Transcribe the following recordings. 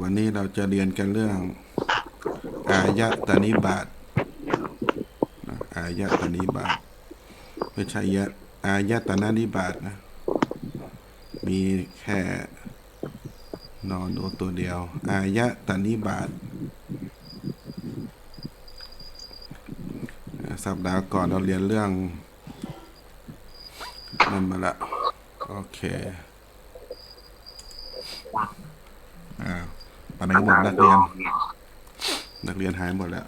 วันนี้เราจะเรียนกันเรื่อง อายะตานิบาตอายะตานิบาตไม่ใช่ยะอายะตนานิบาตนะ มีแค่นอนโอตัวเดียว อายะตานิบาตสัปดาห์ก่อนเราเรียนเรื่องนั่นมาละโอเคอ่า ปันไหนหมดนักเรียน นักเรียนหายหมดแล้ว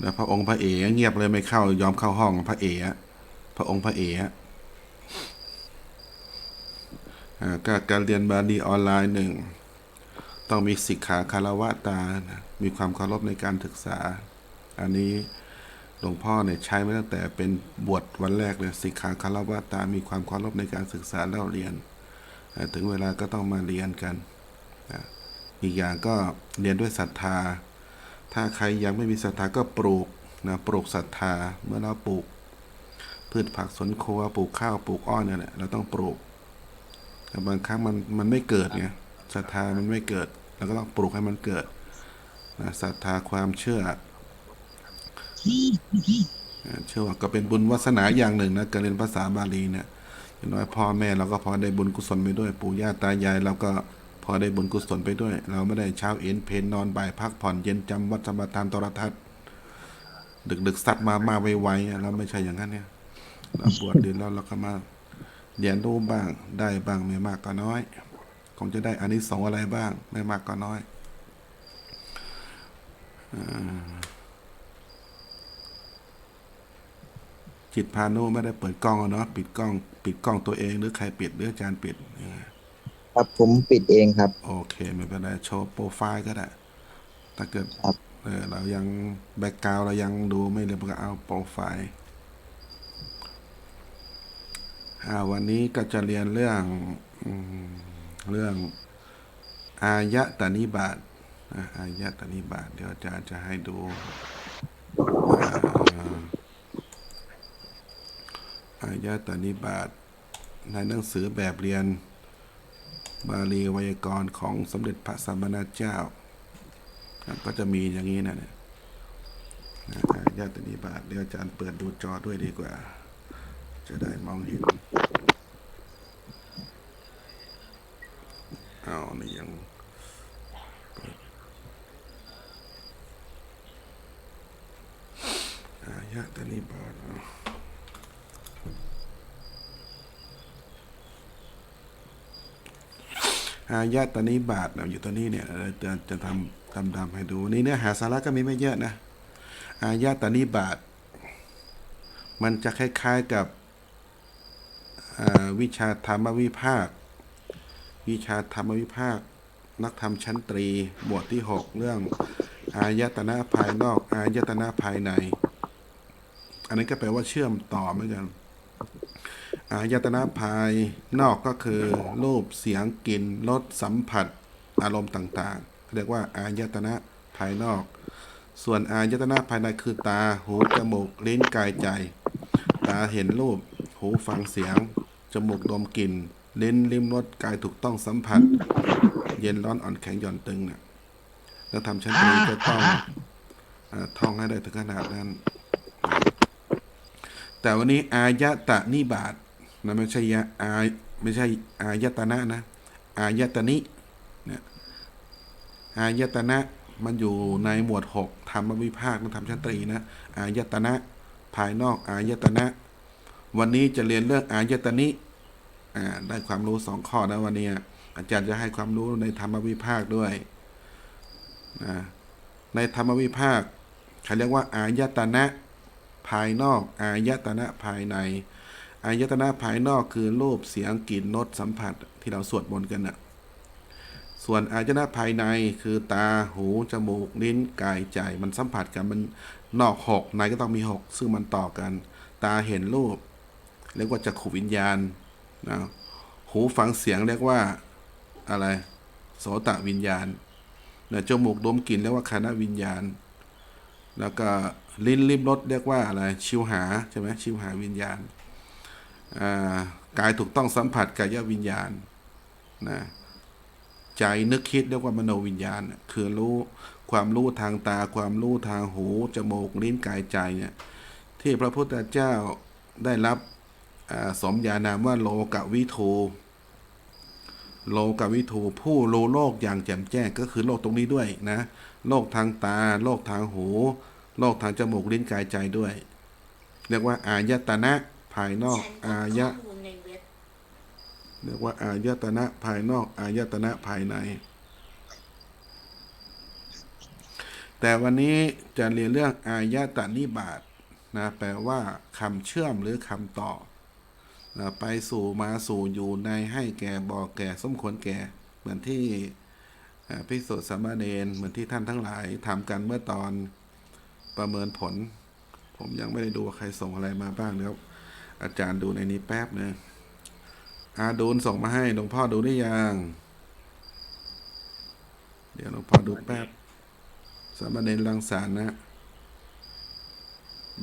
แล้วพระองค์พระเอ๋เงียบเลยไม่เข้ายอมเข้าห้องพระเอ๋พระองค์พระเอ๋อ่าก็การเรียนบาลีออนไลน์หนึ่งต้องมีสิกขาคารวะตานะมีความเคารพในการศึกษา อันนี้หลวงพ่อเนี่ยใช้มาตั้งแต่เป็นบวชวันแรกเลยสิกขาคารวะตา มีความเคารพในการศึกษาเล่าเรียนอ่าถึงเวลาก็ต้องมาเรียนกัน นะอีกอย่างก็เรียนด้วยศรัทธา ถ้าใครยังไม่มีศรัทธาก็ปลูกนะปลูกศรัทธาเมื่อเราปลูก พืชผักสวนครัวปลูกข้าวปลูกอ้อยเนี่ยแหละเราต้องปลูกแต่บางครั้งมันมันไม่เกิดไงศรัทธามันไม่เกิดเราก็ต้องปลูกให้มันเกิดนะศรัทธาความเชื่อเชื่อว่าก็เป็นบุญวาสนาอย่างหนึ่งนะการเรียนภาษาบาลีเนี่ยอย่างน้อยพ่อแม่เราก็พอได้บุญกุศลไปด้วยปู่ย่าตายายเราก็ อได้บุญกุศลไปด้วย เราไม่ได้เช้าเอ็นเพนนอนบ่ายพักผ่อนเย็นจำวัดสมทานโทรทัศน์ดึกดึกซัดมามาไวๆเราไม่ใช่อย่างนั้นเนี่ยเราบวชเรียนแล้วเราก็มาเรียนรู้บ้างได้บ้างไม่มากก็น้อยคงจะได้อันนี้สองอะไรบ้าง ไม่มากก็น้อยอจิตพานุไม่ได้เปิดกล้องเนาะปิดกล้อง ปิดกล้องตัวเองหรือใครปิดหรืออาจารย์ปิดยังไง ครับผมปิดเองครับ โอเคไม่เป็นไรโชว์โปรไฟล์ก็ได้ ถ้าเกิดครับ เออเรายังแบ็กกราวเรายังดูไม่เรียบก็เอาโปรไฟล์อ่าวันนี้ก็จะเรียนเรื่องอืมเรื่อง อายะตานิบาตอะอายะตานิบาตเดี๋ยวอาจารย์จะให้ดูอ่าอายะตานิบาตในหนังสือแบบเรียน บาลีไวยากรณ์ของสมเด็จพระสัมมานาเจ้า ก็จะมีอย่างนี้นะเนี่ยญาตินิบาตเดี๋ยวอาจารย์เปิดดูจอด้วยดีกว่า จะได้มองเห็น เอานี่ยังเปิดอายะตานิบาตเอา อายะตานิบาตนะอยู่ตัวนี้เนี่ยเราจะจะทำทำทำให้ดูนี่เนื้อหาสาระก็มีไม่เยอะนะอายะตานิบาตมันจะคล้ายๆกับวิชาธรรมวิภาค วิชาธรรมวิภาค นักธรรมชั้นตรีบทที่ 6 เรื่อง อายตนะภายนอก อายตนะภายใน อันนี้ก็แปลว่าเชื่อมต่อเหมือนกัน อายตนะภายนอกก็คือ รูปเสียงกลิ่นรสสัมผัสอารมณ์ต่างๆ เรียกว่าอายตนะภายนอก ส่วนอายตนะภายในคือตาหูจมูกลิ้นกายใจ ตาเห็นรูป หูฟังเสียง จมูกดมกลิ่นลิ้นลิ้มรสกายถูกต้องสัมผัส เย็นร้อนอ่อนแข็งหย่อนตึงเนี่ยแล้วทำชั้นตรีจะต้องอท่องให้ได้ถึงขนาดนั้น แต่วันนี้อายตะนิบาต นะไม่ใช่ยะอาไม่ใช่อายตนะนะอายตนิเนี่ยอายตนะมันอยู่ในหมวดหกธรรมวิภาคนะธรรมชั้นตรีนะอายตนะภายนอกอายตนะ วันนี้จะเรียนเรื่องอายตนิอ่าได้ความรู้สองข้อนะวันนี้อาจารย์จะให้ความรู้ในธรรมวิภาคด้วยนะในธรรมวิภาคเขาเรียกว่า อายตนะ ภายนอก อายตนะภายใน อายตนะภายนอกคือรูปเสียงกลิ่นรสสัมผัสที่เราสวดมนต์กันนะส่วนอายตนะภายในคือตาหู จมูก ลิ้นกายใจมันสัมผัสกันมันนอกหกในก็ต้องมีหกซึ่งมันต่อกัน ตาเห็นรูปเรียกว่าจักขวิญญาณนะหูฟังเสียงเรียกว่าอะไรโสตะวิญญาณเนี่ยจมูกดมกลิ่นเรียกว่าคานวิญญาณ แล้วก็ลิ้นลิ้มรสเรียกว่าอะไรชิวหาใช่ไหมชิวหาวิญญาณ กายถูกต้องสัมผัสกายวิญญาณนะใจนึกคิดเรียกว่ามโนวิญญาณ คือรู้ความรู้ทางตา ความรู้ทางหูจมูกลิ้นกายใจเนี่ยที่พระพุทธเจ้าได้รับสมญานามว่าโลกวิทูโลกวิทูผู้รู้โลกอย่างแจ่มแจ้งก็คือโลกตรงนี้ด้วยนะโลกทางตา โลกทางหู โลกทางจมูกลิ้นกายใจด้วย เรียกว่าอายตนะ ภายนอกฉันอาข้ยะอมูลในเว็บเรียกว่าอายตนะภายนอกอายตนะภายใน แต่วันนี้จะเรียนเรื่องอายตนิบาตนะแปลว่าคำเชื่อมหรือคำต่อนะไปสู่มาสู่อยู่ในให้แก่บอกแก่สมควรแก่ เหมือนที่อ่าพิสุทธิสามเณรเหมือนที่ท่านทั้งหลายทำกันเมื่อตอนประเมินผล ผมยังไม่ได้ดูว่าใครส่งอะไรมาบ้างแล้ว อาจารย์ดูในนี้แป๊บนึงอาดูนส่งมาให้หลวงพ่อดูได้ยัง เดี๋ยวหลวงพ่อดูแป๊บ สามเณรรังสรรนะ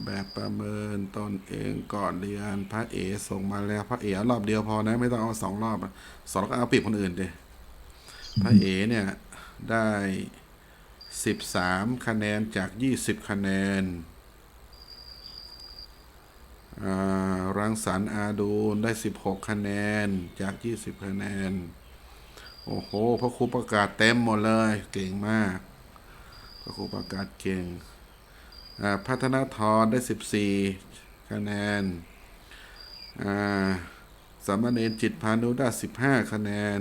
แบบประเมินตนเองก่อนเรียนพระเอส่งมาแล้วพระเอรอบเดียวพอนะ ไม่ต้องเอาสองรอบสองรอบก็เอาปรียบคนอื่นดิพระเอเนี่ยได้สิบสามคะแนนจากยี่สิบคะแนน รังสรรค์อาดูนได้ 16 คะแนนจาก 20 คะแนน โอ้โหพระครูประกาศเต็มหมดเลย เก่งมาก พระครูประกาศเก่งพัฒนาธรได้ 14 คะแนนสามเณรจิตพานุได้ 15 คะแนน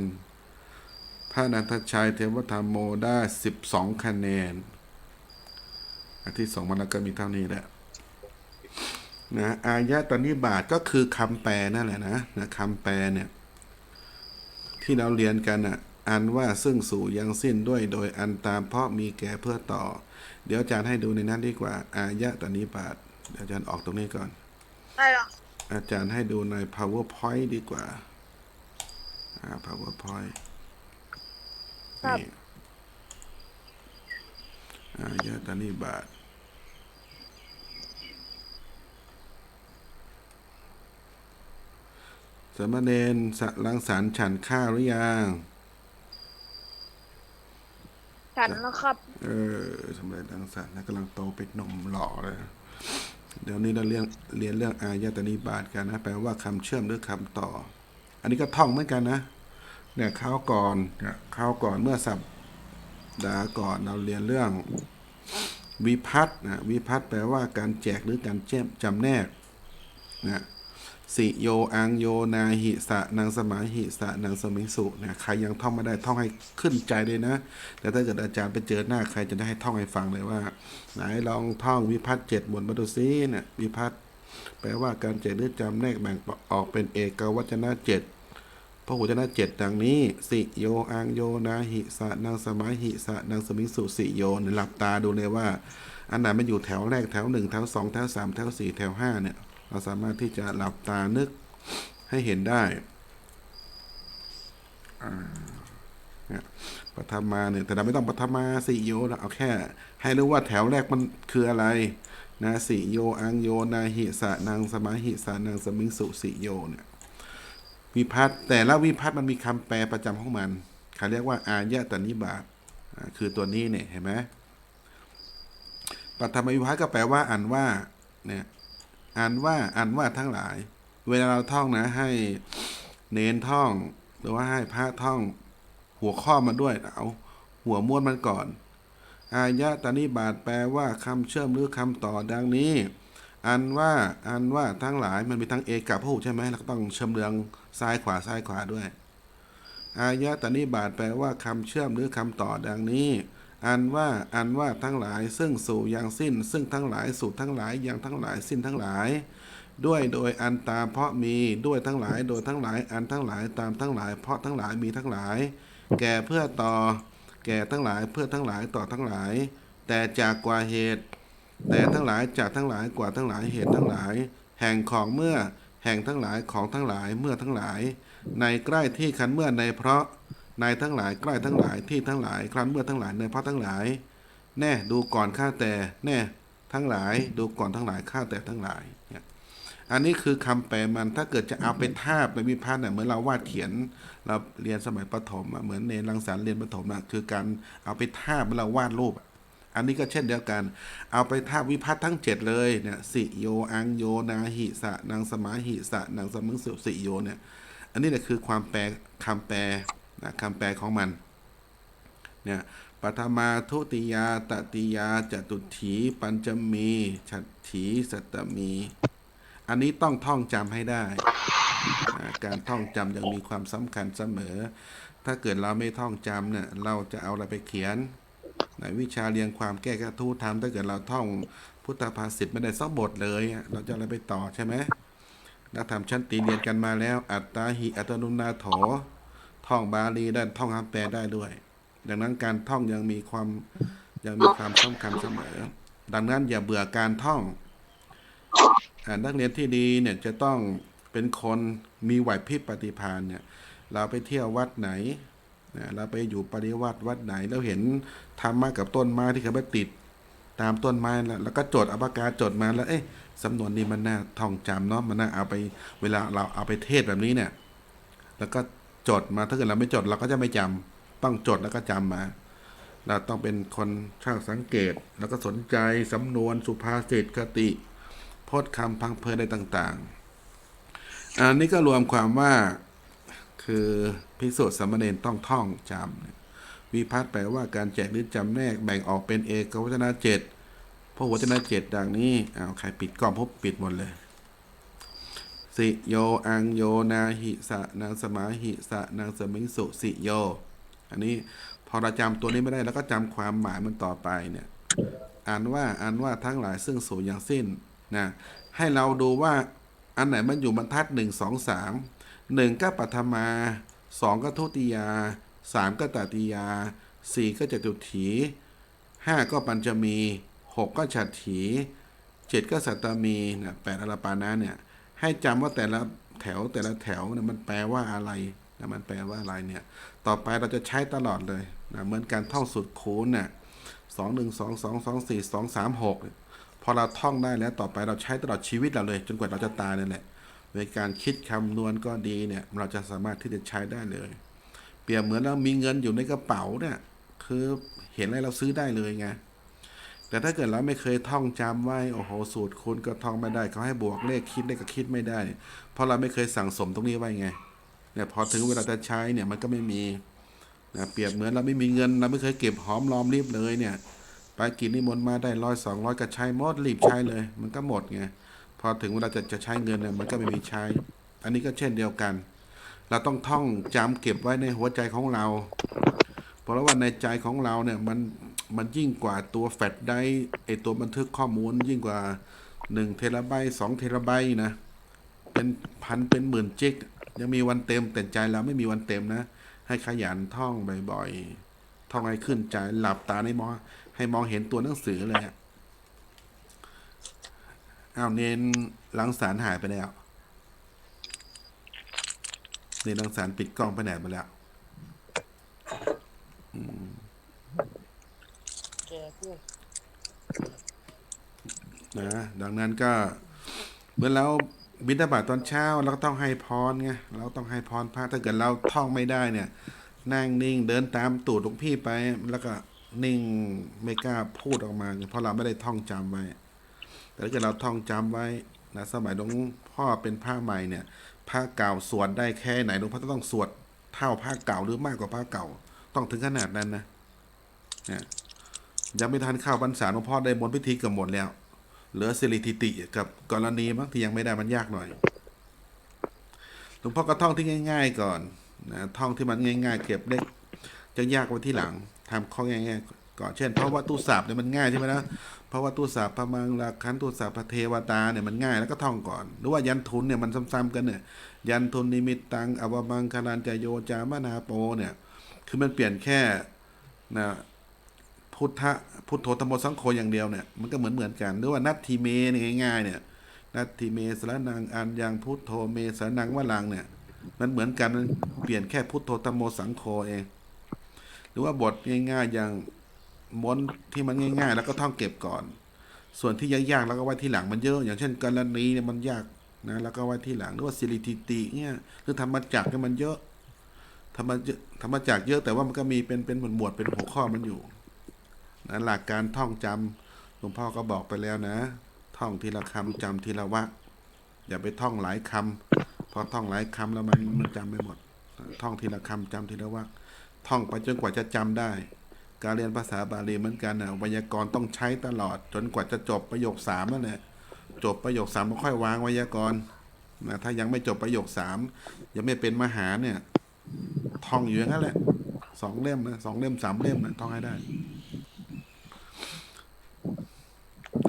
พระนันทชัยเทวธรรมโมได้ 12 คะแนนอันที่สองมาแล้วก็มีเท่านี้แหละ นะอายะตนิบาตก็คือคำแปลนั่นแหละนะนะคำแปลเนี่ย ที่เราเรียนกันอะ อันว่าซึ่งสู่ยังสิ้นด้วยโดยอันตามเพราะมีแก่เพื่อต่อ เดี๋ยวอาจารย์ให้ดูในนั้นดีกว่า อายะตนิบาตเดี๋ยวอาจารย์ออกตรงนี้ก่อนได้หรออาจารย์ให้ดูใน powerpoint ดีกว่าอ่า powerpoint ครับนี่อายะตนิบาต สามเณรสะลังสารฉันข้าวหรือยังฉันนะครับ เออสำเร็จลังสารแล้วกำลังโตเป็นหนุ่มหล่อเลยเดี๋ยวนี้เราเรียนเรียนเรื่องอายตนิบาตกันนะแปลว่าคำเชื่อมหรือคำต่อ อันนี้ก็ท่องเหมือนกันนะเนี่ยข้าวก่อนเนี่ยข้าวก่อนเมื่อสัปดาห์ก่อนเราเรียนเรื่องวิพัฒน์นะวิพัฒน์แปลว่าการแจกหรือการแจมจำแนกนะ สิโยอังโยนาหิสะนางสมาหิสะนางสมิงสุเนี่ยใครยังท่องไม่ได้ท่องให้ขึ้นใจเลยนะ แต่ถ้าเกิดอาจารย์ไปเจอหน้าใครจะได้ให้ท่องให้ฟังเลยว่า ไหนลองท่องวิพัฒน์เจ็ดบทมาดูซิเนี่ยวิพัฒน์แปลว่าการแจรือจำแนกแบ่งออกเป็นเอกวัจนะเจ็ดพระหุจนะเจ็ดดังนี้ สิโยอังโยนาหิสะนางสมาหิสะนางสมิงสุสิโยเนี่ยหลับตาดูเลยว่า อันไหนมันอยู่แถวแรกแถวหนึ่งแถวสองแถวสามแถวสี่แถวห้าเนี่ย เราสามารถที่จะหลับตานึกให้เห็นได้ปฐมาเนี่ยแต่เราไม่ต้องปฐมาสิโยนะเอาแค่ ให้รู้ว่าแถวแรกมันคืออะไรนะสิโยอังโยนาหิสะนางสมาหิสะนางสมิงสุสิโยเนี่ยวิพัฒน์แต่ละวิพัฒน์มันมีคำแปลประจำของมันเขาเรียกว่าอายะตนิบาตคือตัวนี้เนี่ยเห็นไหมปัทมวิพัฒน์ก็แปลว่าอ่านว่าเนี่ย อ่านว่าอ่านว่าทั้งหลาย เวลาเราท่องนะ ให้เน้นท่อง หรือว่าให้พระท่อง หัวข้อมันด้วยเอาหัวม้วนมันก่อน อายะตานิบาตแปลว่าคำเชื่อมหรือคำต่อดังนี้ อันว่าอันว่าทั้งหลายมันมีทั้งเอกับพหูใช่ไหมแล้วก็ต้องเชื่อมเรืองซ้ายขวาซ้ายขวาด้วย อายะตานิบาตแปลว่าคำเชื่อมหรือคำต่อดังนี้ อันว่าอันว่าทั้งหลาย ซึ่งสู่อย่างสิ้น ซึ่งทั้งหลายสู่ทั้งหลายอย่างทั้งหลายสิ้นทั้งหลาย ด้วยโดยอันตามเพราะมีด้วยทั้งหลายโดยทั้งหลายอันทั้งหลายตามทั้งหลาย เพราะทั้งหลายมีทั้งหลาย แก่เพื่อต่อ แก่ทั้งหลายเพื่อทั้งหลายต่อทั้งหลาย แต่จากกว่าเหตุ แต่ทั้งหลายจากทั้งหลายกว่าทั้งหลายเหตุทั้งหลาย แห่งของเมื่อแห่งทั้งหลายของทั้งหลายเมื่อทั้งหลาย ในใกล้ที่คันเมื่อในเพราะ ในทั้งหลายใกล้ทั้งหลายที่ทั้งหลายครั้นเมื่อทั้งหลายในพระทั้งหลาย แน่ดูก่อนข้าแต่แน่ทั้งหลายดูก่อนทั้งหลายข้าแต่ทั้งหลายเนี่ยอันนี้คือคำแปลมันถ้าเกิดจะเอาไปทาบในวิพากษ์เนี่ยเหมือนเราวาดเขียนเราเรียนสมัยประถมอะเหมือนเนรังสรรค์เรียนประถมนะคือการเอาไปทาบเมือเราวาดรูปอะอันนี้ก็เช่นเดียวกัน เอาไปทาบวิพัฒน์ทั้งเจ็ดเลยเนี่ยสิโยอังโยนาหิสะนางสมาหิสะนางสมึงสุสิโยเนี่ยอันนี้แหละคือความแปลคำแปล นะคำแปลของมันเนี่ยปัทมาทุติยาตติยาจตุถีปัญจมีฉัตถีสัตตมี อันนี้ต้องท่องจำให้ได้นะการท่องจำยังมีความสำคัญเสมอ ถ้าเกิดเราไม่ท่องจำเนี่ยเราจะเอาอะไรไปเขียนในวิชาเรียงความแก้กระทู้ทำถ้าเกิดเราท่องพุทธภาษิตไม่ได้สักบทเลย เราจะเอาอะไรไปต่อใช่ไหมนักธรรมชั้นตีเรียนกันมาแล้ว อัตตาหิอัตโนนาโถ ท่องบาลีได้ท่องคำแปลได้ด้วย ดังนั้นการท่องยังมีความยังมีความสำคัญเสมอ ดังนั้นอย่าเบื่อการท่องอานักเรียนที่ดีเนี่ยจะต้องเป็นคนมีไหวพริบปฏิภาณเนี่ย เราไปเที่ยววัดไหนนะเราไปอยู่ปริวัติวัดไหนแล้วเห็นธรรมะกับต้นไม้ที่เขาไปติดตามต้นไม้แล้วแล้วก็จดอาปากกาจดมาแล้วเอ๊ะสำนวนนี้มันน่าท่องจำเนาะมันน่าเอาไปเวลาเราเอาไปเทศแบบนี้เนี่ย แล้วก็ จดมาถ้าเกิดเราไม่จดเราก็จะไม่จำต้องจดแล้วก็จำมา เราต้องเป็นคนช่างสังเกต แล้วก็สนใจสำนวนสุภาษิตคติพจน์คำพังเพยอะไรต่างๆ อันนี้ก็รวมความว่าคือภิกษุสามเณรต้องท่องจำวิพัฒน์แปลว่าการแจกหรือจำแนกแบ่งออกเป็นเอกวัจนะเจ็ดพระวัจนะเจ็ดดังนี้อ้าวใครปิดกล้องพบปิดหมดเลย สิโยอังโยนาหิสะนางสมาหิสะนางสมิงสุสิโย อันนี้พอเราจำตัวนี้ไม่ได้แล้วก็จำความหมายมันต่อไปเนี่ยอ่านว่าอ่านว่าทั้งหลายซึ่งสูญอย่างสิ้นนะให้เราดูว่าอันไหนมันอยู่บรรทัดหนึ่งสองสามหนึ่งก็ปัทมาสองก็ทุติยาสามก็ตติยาสี่ก็จตุถีห้าก็ปัญจมีหกก็ฉัตถีเจ็ดก็สัตตมีนะแปดอรปานะเนี่ย ให้จำว่าแต่ละแถวแต่ละแถวเนี่ยมันแปลว่าอะไรนะมันแปลว่าอะไรเนี่ย ต่อไปเราจะใช้ตลอดเลยนะเหมือนการท่องสูตรคูณเนี่ยสองหนึ่งสองสองสองสี่สองสามหกพอเราท่องได้แล้วต่อไปเราใช้ตลอดชีวิตเราเลย จนกว่าเราจะตายนั่นแหละในการคิดคำนวณก็ดีเนี่ย เราจะสามารถที่จะใช้ได้เลย เปรียบเหมือนเรามีเงินอยู่ในกระเป๋าเนี่ยคือเห็นอะไรเราซื้อได้เลยไง แต่ถ้าเกิดเราไม่เคยท่องจำไว้โอ้โหสูตรคูณก็ท่องไม่ได้เขาให้บวกเลขคิดเลขก็คิดไม่ได้ เพราะเราไม่เคยสั่งสมตรงนี้ไว้ไงเนี่ยพอถึงเวลาจะใช้เนี่ยมันก็ไม่มีนะเปรียบเหมือนเราไม่มีเงินเราไม่เคยเก็บหอมรอมริบเลยเนี่ยไปกินนิมนต์มาได้ร้อยสองร้อยก็ใช้หมดรีบใช้เลย มันก็หมดไงพอถึงเวลาจะจะใช้เงินเนี่ยมันก็ไม่มีใช้ อันนี้ก็เช่นเดียวกัน เราต้องท่องจำเก็บไว้ในหัวใจของเรา เพราะว่าในใจของเราเนี่ยมัน มันยิ่งกว่าตัวแฟลชไดรฟ์ไอตัวบันทึกข้อมูลยิ่งกว่าหนึ่งเทราไบต์สองเทราไบต์นะ เป็นพันเป็นหมื่นจิก ยังมีวันเต็มแต่ใจเราไม่มีวันเต็มนะ ให้ขยันท่องบ่อยๆท่องให้ขึ้นใจหลับตาในมองให้มองเห็นตัวหนังสือเลยอะอ้าวเนนลังสารหายไปแล้วเนนลังสารปิดกล้องไปไหนมาแล้ว นะดังนั้นก็เมื่อเราบิณฑบาตตอนเช้าเราก็ต้องให้พรไงเราต้องให้พรพระถ้าเกิดเราท่องไม่ได้เนี่ย นั่งนิ่งเดินตามตูดหลวงพี่ไป แล้วก็นิ่งไม่กล้าพูดออกมาเพราะเราไม่ได้ท่องจำไว้ แต่ถ้าเกิดเราท่องจำไว้นะสมัยหลวงพ่อเป็นผ้าใหม่เนี่ยผ้าเก่าสวดได้แค่ไหนหลวงพ่อต้องสวดเท่าผ้าเก่าหรือมากกว่าผ้าเก่า ต้องถึงขนาดนั้นนะเนี่ย ยังไม่ทันข้าพรรษาหลวงพ่อได้มนต์พิธีกือบหมดแล้ว เหลือสิริทิติกับกรณีบางที่ยังไม่ได้มันยากหน่อยหลวงพ่อก็ท่องที่ง่าย ๆ ก่อนนะท่องที่มันง่าย ๆ เก็บเลขจะยากไว้ที่หลังทำข้อง่ายๆก่อนเช่น เพราะว่าตู้สาบเนี่ยมันง่ายใช่ไหมนะเพราะว่าตู้สาบพระมังราคันตู้สาบพระเทวตาเนี่ยมันง่ายแล้วก็ท่องก่อน หรือว่ายันทุนเนี่ยมันซ้ำๆกันเนี่ย ยันทุนนิมิตตังอวมังคารันจโยจามนาโปเนี่ย คือมันเปลี่ยนแค่นะ พุทธะพุทโธธรรมโมสังโฆอย่างเดียวเนี่ยมันก็เหมือนเหมือนกันหรือว่านัตทีเมเนี่ยง่ายๆเนี่ยนัตทีเมสระนังอันยังพุทโธเมสระนังวะลังเนี่ยมันเหมือนกันมันเปลี่ยนแค่พุทโธธรรมโมสังโฆเองหรือว่าบทง่ายๆอย่างมนต์ที่มันง่าย ๆ แล้วก็ท่องเก็บก่อน ส่วนที่ยากๆแล้วก็ไว้ที่หลังมันเยอะ อย่างเช่นกรณีเนี่ยมันยากนะแล้วก็ไว้ที่หลังหรือว่าสิริติติเนี่ยหรือธรรมจักรเนี่ยมันเยอะธรรมะธรรมจักรเยอะแต่ว่ามันก็มีเป็นเป็นหมวดหมวดเป็นหัวข้อมันอยู่ นะหลักการท่องจำหลวงพ่อก็บอกไปแล้วนะ ท่องทีละคำจำทีละวรรคอย่าไปท่องหลายคำพอท่องหลายคำแล้วมันมันจำไม่หมด ท่องทีละคำจำทีละวรรคท่องไปจนกว่าจะจำได้ การเรียนภาษาบาลีเหมือนกันนะไวยากรณ์ต้องใช้ตลอด จนกว่าจะจบประโยคสามนั่นแหละจบประโยคสามก็ค่อยวางไวยากรณ์นะถ้ายังไม่จบประโยคสามยังไม่เป็นมหาเนี่ย ท่องอยู่อย่างนั้นแหละสองเล่มนะสองเล่มสามเล่มนะท่องให้ได้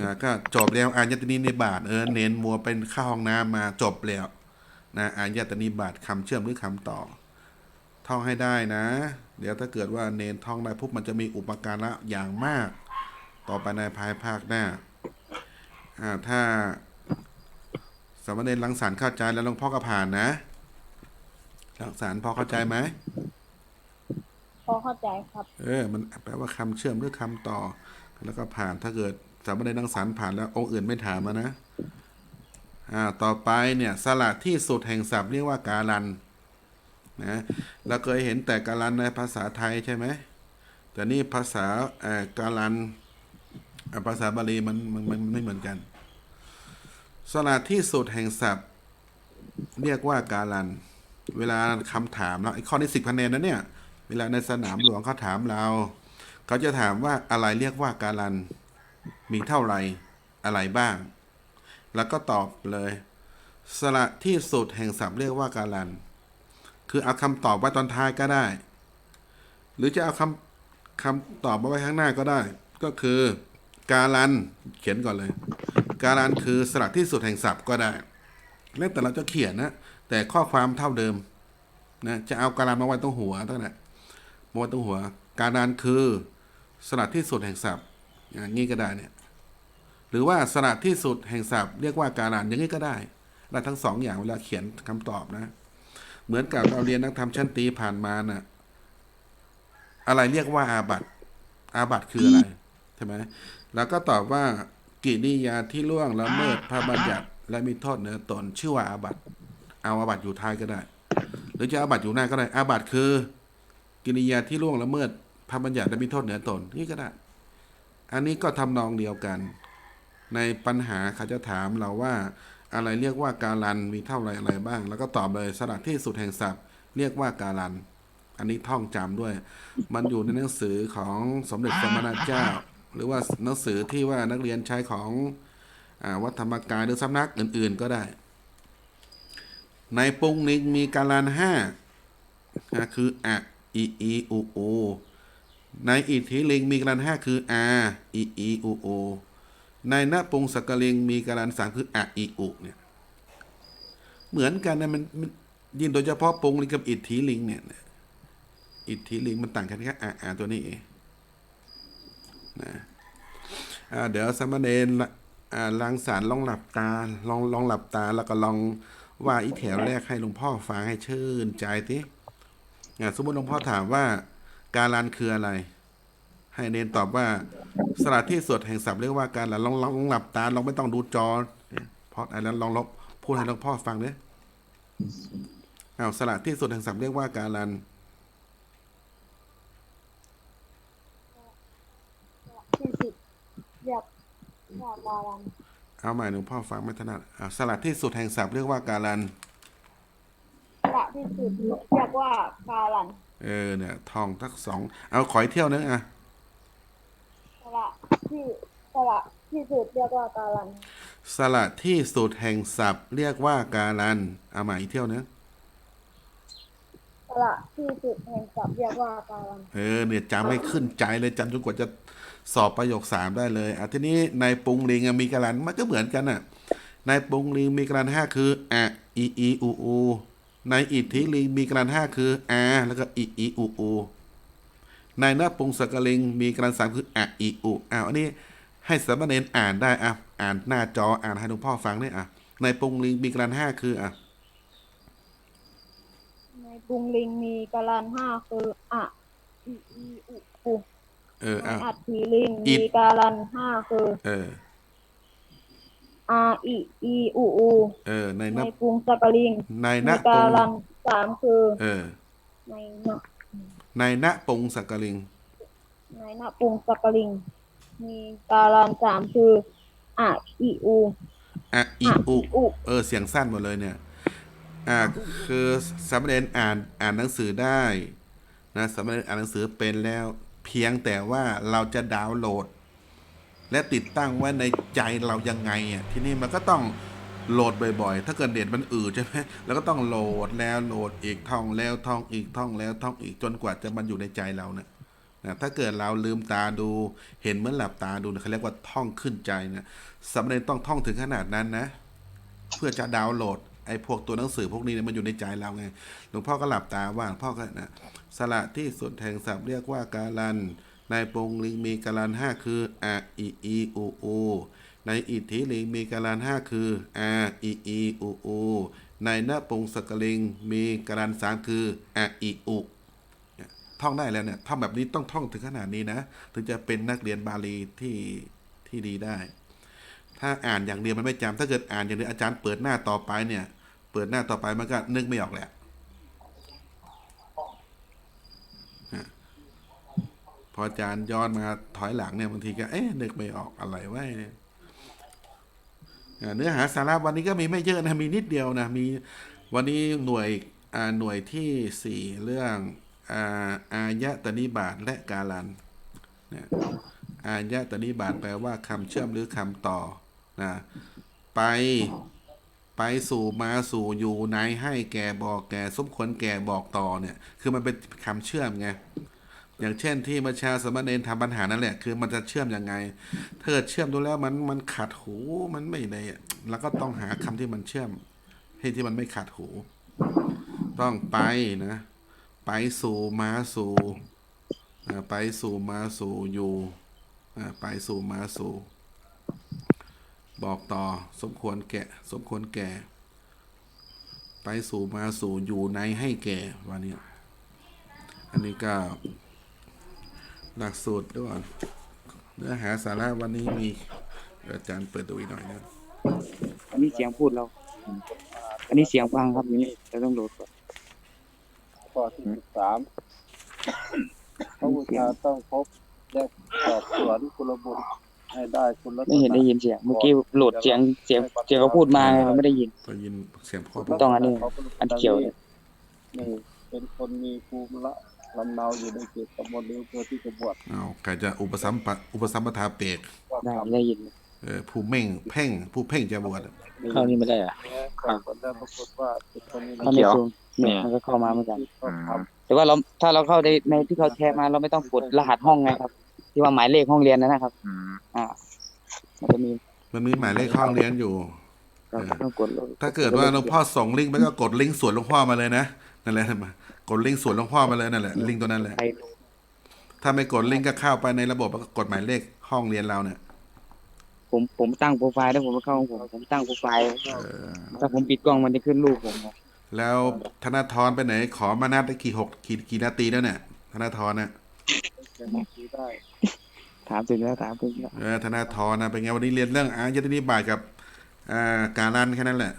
นะก็จบแล้วอายตนีในบาทเออเน้นมัวเป็นเข้าห้องน้ำมาจบแล้วนะอายตนีบาทคำเชื่อมหรือคำต่อ ท่องให้ได้นะ เดี๋ยวถ้าเกิดว่าเนนท่องได้ปุ๊บมันจะมีอุปการะอย่างมาก ต่อไปในภายภาคหน้าอ่าถ้าสามเณรลังสารเข้าใจแล้วหลวงพ่อก็ผ่านนะลังสารพอเข้าใจไหมพอเข้าใจครับ เออ มันแปลว่าคำเชื่อมหรือคำต่อ แล้วก็ผ่านถ้าเกิด สามเณรลังสารผ่านแล้วองค์อื่นไม่ถามนะอ่าต่อไปเนี่ยสละที่สุดแห่งศัพท์เรียกว่าการันนะเราเคยเห็นแต่การันในภาษาไทยใช่ไหมแต่นี่ภาษาเอ่อการันภาษาบาลีมันมันมันไม่เหมือนกันสละที่สุดแห่งศัพท์เรียกว่าการัน เวลาคำถามเราไอ้ข้อนี้สิบคะแนนนะเนี่ย เวลาในสนามหลวงเขาถามเรา เขาจะถามว่าอะไรเรียกว่าการัน มีเท่าไหร่อะไรบ้าง แล้วก็ตอบเลยสละที่สุดแห่งศัพท์เรียกว่าการัน คือเอาคำตอบไว้ตอนท้ายก็ได้ หรือจะเอาคำคำตอบมาไว้ข้างหน้าก็ได้ ก็คือ การันเขียนก่อนเลย การันคือสระที่สุดแห่งศัพท์ก็ได้แล้วแต่เราจะเขียนนะ แต่ข้อความเท่าเดิมนะจะเอาการันมาไว้ตรงหัวตั้งแต่มาไว้ตรงหัว การันคือสระที่สุดแห่งศัพท์อย่างนี้ก็ได้เนี่ย หรือว่าสระที่สุดแห่งศัพท์เรียกว่าการันอย่างนี้ก็ได้ได้ทั้งสองอย่างเวลาเขียนคำตอบนะ เหมือนกับเราเรียนนักธรรมชั้นตีผ่านมาน่ะอะไรเรียกว่าอาบัตอาบัตคืออะไรใช่ไหมแล้วก็ตอบว่ากิริยาที่ล่วงละเมิดพระบัญญัติ และมีโทษเหนือตนชื่อว่าอาบัตเอาอาบัตอยู่ท้ายก็ได้ หรือจะอาบัตอยู่หน้าก็ได้อาบัตคือ กิริยาที่ล่วงละเมิดพระบัญญัติและมีโทษเหนือตนนี่ก็ได้ อันนี้ก็ทำนองเดียวกัน ในปัญหาเขาจะถามเราว่าอะไรเรียกว่าการันมีเท่าไรอะไรบ้าง แล้วก็ตอบเลยสระที่สุดแห่งศัพท์ เรียกว่าการัน อันนี้ท่องจำด้วย มันอยู่ในหนังสือของสมเด็จสมณเจ้า หรือว่าหนังสือที่ว่านักเรียนใช้ของอวัดธรรมกายหรือสำนักอื่น ๆก็ได้ ในปุงนิงมีการันห้าอ่าคืออะอีอีอูโอในอิทธิลิงมีการันห้าคืออาอีอีอูโอ ในน้าปงสักกลิงมีการันสามคืออะอีอุเนี่ยเหมือนกันนะมันยินโดยเฉพาะปงลิงกับอิทธิลิงเนี่ยอิทธิลิงมันต่างกันแค่อะอะตัวนี้เองนะเดี๋ยวสามเณรละอ่าลังสารลองหลับตา ลองลองหลับตาแล้วก็ลองว่าอีแถวแรกให้หลวงพ่อฟังให้ชื่นใจทีสมมติหลวงพ่อถามว่าการันคืออะไร ให้เนนตอบว่าสระที่สุดแห่งศัพท์เรียกว่าการละลองลองลองหลับตาลองไม่ต้องดูจอเพราะอะไรลองลองพูดให้หลวงพ่อฟังเนี่ยอ้าวสระที่สุดแห่งศัพท์เรียกว่าการันที่สิบเรียกว่าการันเอาใหม่หลวงพ่อฟังไม่ถนัดอ้าวสระที่สุดแห่งศัพท์เรียกว่าการันสระที่สุดเรียกว่าการัน เออเนี่ยท่องทักสอง เอาขอยเที่ยวนึงอะส ระที่สระที่สุดเรียกว่าการัน สระที่สุดแห่งศัพท์ เรียกว่าการันเอาใหม่อีกเที่ยวนึงสระที่สุดแห่งศัพท์เรียกว่าการัน เออเนี่ยจำให้ขึ้นใจเลยจำจนกว่าจะสอบประโยคสามได้เลยอะทีนี้ในปรุงลิงอะมีการันมันก็เหมือนกันอะในปรุงลิงมีการันห้าคืออะอีอีอูอูในอิทธิลิงมีการันห้าคืออาแล้วก็อีอีอูอู ในหน้าปรุงสกลิงมีการันสามคืออะอีอูอ้าวอันนี้ให้สามเณรอ่านได้อะอ่านหน้าจออ่านให้หลวงพ่อฟังด้วยอะในปรุงลิงมีการันห้าคืออะในกรุงลิงมีการันห้าคืออะอีอีอุอุเออในอะอัฐิลิงอิมีฐการันห้าคือ เออ R E E U U เออในในนะกรุงสักกะลิงในในนะกาปงลันสามคือ เออในนะ ในนะปงสักกลิง ในนะกรุงสักกะลิง มีกาลันสามคือ R E U อะอีอุอุเออ เสียงสั้นหมดเลยเนี่ย อ่า คือสามเณรอ่านอ่านหนังสือได้นะสามเณรอ่านหนังสือเป็นแล้ว เพียงแต่ว่าเราจะดาวน์โหลด และติดตั้งไว้ในใจเรายังไงอะ ทีนี้มันก็ต้อง โหลดบ่อยๆ ถ้าเกิดเน็ตมันอืดใช่ไหมแล้วก็ต้องโหลดแล้วโหลดอีกท่องแล้วท่องอีกท่องแล้วท่องอีกจนกว่าจะมันอยู่ในใจเราเนี่ยนะถ้าเกิดเราลืมตาดูเห็นเหมือนหลับตาดูเนี่ยเขาเรียกว่าท่องขึ้นใจนะสามเณรต้องท่องถึงขนาดนั้นนะ เพื่อจะดาวน์โหลดไอ้พวกตัวหนังสือพวกนี้เนี่ยมันอยู่ในใจเราไงหลวงพ่อก็หลับตาว่างพ่อก็นะสระที่สุดแห่งศัพท์เรียกว่าการันในปงลิงมีการันห้าคืออะอีอีอูอู ในอิทธิลิงมีการันห้าคืออะอีอีอูอูในหน้าปงสกลิงมีการันสามคืออะอีอุท่องได้แล้วเนี่ยท่องแบบนี้ต้องท่องถึงขนาดนี้นะ ถึงจะเป็นนักเรียนบาลีที่ที่ดีได้ ถ้าอ่านอย่างเดียวมันไม่จำถ้าเกิดอ่านอย่างเดียวอาจารย์เปิดหน้าต่อไปเนี่ย เปิดหน้าต่อไปมันก็นึกไม่ออกแหละพออาจารย์ย้อนมาถอยหลังเนี่ยบางทีก็เอ๊ะนึกไม่ออกอะไรไวะเนี่ย เนื้อหาสาระวันนี้ก็มีไม่เยอะนะมีนิดเดียวนะมีวันนี้หน่วยอ่าหน่วยที่สี่เรื่องอ่าอายะตนิบาตและกาลันเนี่ยอายะตนิบาตแปลว่าคำเชื่อมหรือคำต่อนะไปไปสู่มาสู่อยู่ในให้แก่บอกแก่สมควรแก่บอกต่อเนี่ย คือมันเป็นคำเชื่อมไง อย่างเช่นที่มาชาสมณเณรทำปัญหานั่นแหละ คือมันจะเชื่อมยังไงถ้าเกิดเชื่อมดูแล้วมันมันขัดหูมันไม่ได้แล้วก็ต้องหาคำที่มันเชื่อม ให้ที่มันไม่ขัดหู ต้องไปนะ ไปสู่มาสู่ไปสู่มาสู่อยู่ไปสู่มาสู่ บอกต่อสมควรแก่ สมควรแก่ ไปสู่มาสู่อยู่ในให้แก่วันนี้ อันนี้ก็ หลักสูตรด้วยเนื้อหาสาระวันนี้มีเดี๋ยวอาจารย์เปิดดูอีกหน่อยนะอันนี้เสียงพูดเรา อันนี้เสียงฟังครับนี่เราต้องโหลดก่อนข้อที่สิบสามพระบูชาต้องพบและสอบสวนคุณบุตรให้ได้คุณลักษณะไม่เห็นได้ยินเสียง เมื่อกี้โหลดเสียงเสียงเสียงเขาพูดมาไงเราไม่ได้ยินได้ยินเสียงพ่อต้องอันนี้อันเขียวเนี่ยนี่เป็นคนมีภูมิละ ลำเนาอยู่ในเขตตำบลเลี้ยวเพื่อที่จะบวชเอาใครจะอุปสัมปะอุปสัมปทาเปกว่าได้ทำได้ยินเออผู้เม่งเพ่งผู้เพ่งจะบวชอะเข้านี่ไม่ได้อะข้างคนแล้วปรากฏว่าเป็นคนมีเข้าไม่ซูมเนี่ยมันก็เข้ามาเหมือนกันต้องทแต่ว่าเราถ้าเราเข้าในในที่เขาแชร์มาเราไม่ต้องกดรหัสห้องไงครับ ที่ว่าหมายเลขห้องเรียนนั่นนะครับอ่า มันจะมีมันมีหมายเลขห้องเรียนอยู่ เราต้องกดโหลถ้าเกิดว่าหลวงพ่อส่งลิงก์ไปก็กดลิงก์สวนหลวงพ่อมาเลยนะนั่นแหละมา กดลิงก์สวนหลวงพ่อมาเลยนั่นแหละลิงก์ตัวนั้นแหละใครถ้าไม่กดลิงก์ก็เข้าไปในระบบแล้วก็กดหมายเลขห้องเรียนเราเนี่ย ผมผมตั้งโปรไฟล์แล้วผมไม่เข้าของผมผมตั้งโปรไฟล์เออ ถ้าผมปิดกล้องมันจะขึ้นรูปผมนะแล้วธนาธรไปไหน ขอมานัดได้กี่หกกี่กี่นาทีแล้วเนี่ย ธนาธรน่ะำจะมีได้ถามถึงแล้วถามถึงแล้วเออธนาธรนะเป็นไงวันนี้เรียนเรื่องอายตนิบาตกับอ่าการันแค่นั้นแหละ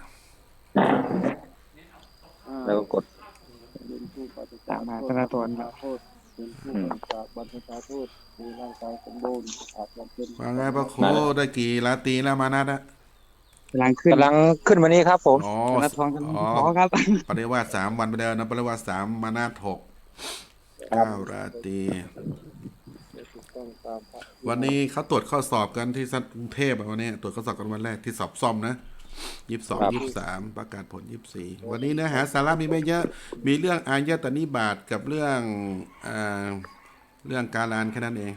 แล้วก็กดเป็นผู้ปฏิ ตามหาธนาธรโทษเป็นผู้ปฏิบัติบรรพชาโทษมีร่างกายสมบูรณ์อาจจะเป็นว่าไงพระครูได้กี่ลาตรีแล้วมานัดอะกำลังขึ้นกำลังขึ้นวันนี้ครับผม อ๋อธนาธรกำลังอ๋อขอครับ ปริวาสสามวันไปแล้วนะปริวาสสามมานาถกเก้าราตรีถูกต้องตามพระวันนี้เขาตรวจข้อสอบกันที่กรุงเทพอะวันนี้ตรวจข้อสอบกันวันแรกที่สอบซ่อมนะ ยี่สิบสองยี่สิบสามประกาศผลยี่สิบสี่วันนี้เนื้อหาสาระมีไม่เยอะ มีเรื่องอายตนิบาตกับเรื่องอ่าเรื่องการลานแค่นั้นเอง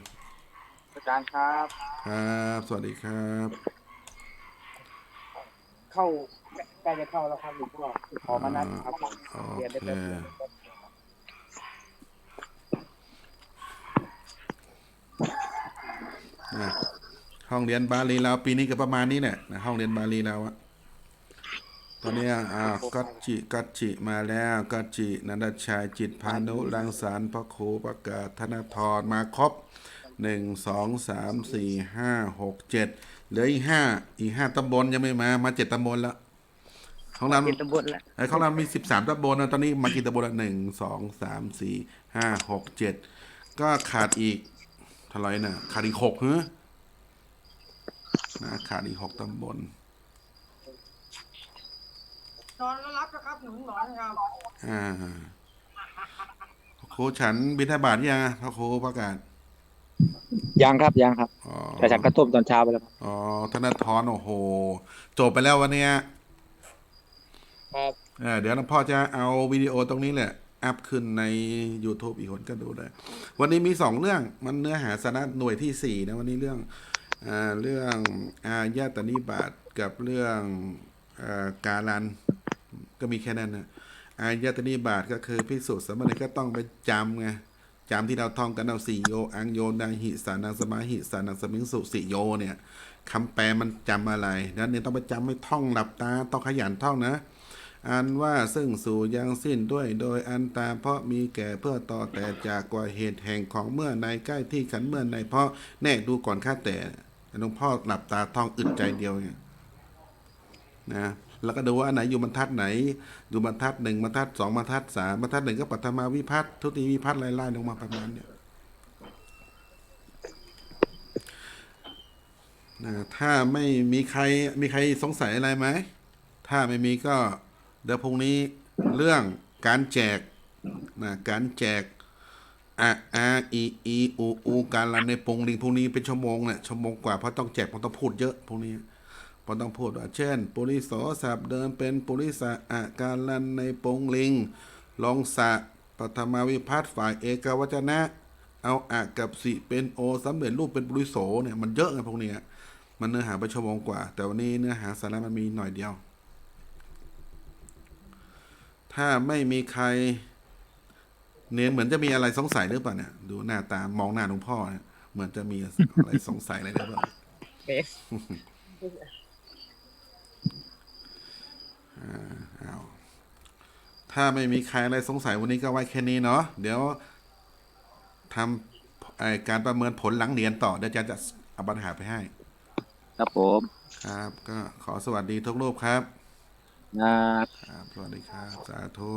อาจารย์ครับ ครับ สวัสดีครับ เข้าใกล้จะเข้าแล้วครับหลวงพ่อขอมานัดครับโอเรียนได้เคแป๊บเดียวนะห้องเรียนบาลีเราปีนี้ก็ประมาณนี้แหละนะห้องเรียนบาลีเราอะ ตอนเนี้ยอ่ากัจจิกัจจิมาแล้วกัจจินันทชัยจิตพานุรังสารค์พระครูประกาศธนทรมาครบหนึ่งสองสามสี่ห้าหกเจ็ดเหลืออีกห้าอีกห้าตำบลยังไม่มามาเจ็ดตำบลแล้วของเราเจ็ดตำบลแล้วไอ้ของเรามีสิบสามตำบลนะตอนนี้มากี่ตำบลละหนึ่งสองสามสี่ห้าหกเจ็ดก็ขาดอีกเท่าไหร่น่ะขาดอีกหกเฮ้นะขาดอีกหกตำบล นอนแล้วรับนะครับหนุนหนอนครับอ่าครูฉันบิณฑบาตยังพระครูประกาศยังครับยังครับ อ๋อแต่ฉันก็ต้มตอนเช้าไปแล้วครับอ๋อธนาธรโอ้โหจบไปแล้ววันเนี้ย ครับเออเดี๋ยวน้องพ่อจะเอาวิดีโอตรงนี้แหละ อัพขึ้นใน YouTube อีกคนก็ดูได้ วันนี้มีสองเรื่องมันเนื้อหาสาระหน่วยที่สี่นะ วันนี้เรื่องอ่าเรื่องอายาตนิบาตกับเรื่องอาการัน ก็มีแค่นั้นนะอายตนิบาตก็คือพิสูจน์สมณก็ต้องไปจำไงจำที่เราท่องกันเอาสี่โยอังโยนาหิสานังสมาหิสานังสมิงสุสี่โยเนี่ยคำแปลมันจำอะไรนั้นเนี่ยต้องไปจำไม่ท่องหลับตาต้องขยันท่องนะอันว่าซึ่งสู่ยังสิ้นด้วยโดยอันตาเพราะมีแก่เพื่อต่อแต่จากกว่าเหตุแห่งของเมื่อในใกล้ที่ขันเมื่อในเพราะแน่ดูก่อนข้าแต่หลวงพ่อหลับตาท่องอึดใจเดียวเนี่ยนะ แล้วก็ดูว่าอันไหนอยู่บรรทัดไหน อยู่บรรทัดหนึ่งบรรทัดสองบรรทัดสามบรรทัดหนึ่งก็ปัทมาวิพัฒน์ทุติวิพัฒน์ไล่ๆลงมาประมาณเนี่ยนะถ้าไม่มีใครมีใครสงสัยอะไรไหม ถ้าไม่มีก็เดี๋ยวพรุ่งนี้เรื่องการแจกนะการแจกอะอาอีอีอูอูการรันในปงลิงพรุ่งนี้เป็นชั่วโมงเนี่ยชั่วโมงกว่าเพราะต้องแจกเพราะต้องพูดเยอะพรุ่งนี้ เพราต้องพูดว่าเช่น ปุริโสสับเดิมเป็นปุริสะอาการรันในปงลิง ลองสะปฐมาวิพัฒน์ฝ่ายเอกวจนะ เอาอะกับสิเป็นโอสำเร็จรูปเป็นปุริโสเนี่ยมันเยอะไงพวกเนี้ยมันเนื้อหาไปชั่วโมงกว่า แต่วันนี้เนื้อหาสาระมันมีหน่อยเดียว ถ้าไม่มีใคร เน้นเหมือนจะมีอะไรสงสัยหรือเปล่าเนี่ย ดูหน้าตามองหน้าหลวงพ่อเนี่ยเหมือนจะมีอะไรสงสัยอะไรหรือเปล่า อ่าเอาถ้าไม่มีใครอะไรสงสัยวันนี้ก็ไว้แค่นี้เนาะเดี๋ยวทำไอการประเมินผลหลังเรียนต่อเดี๋ยวอาจารย์จะเอาปัญหาไปให้ ครับผมครับ ก็ขอสวัสดีทุกรูปครับนะครับ สวัสดีครับ สาธุ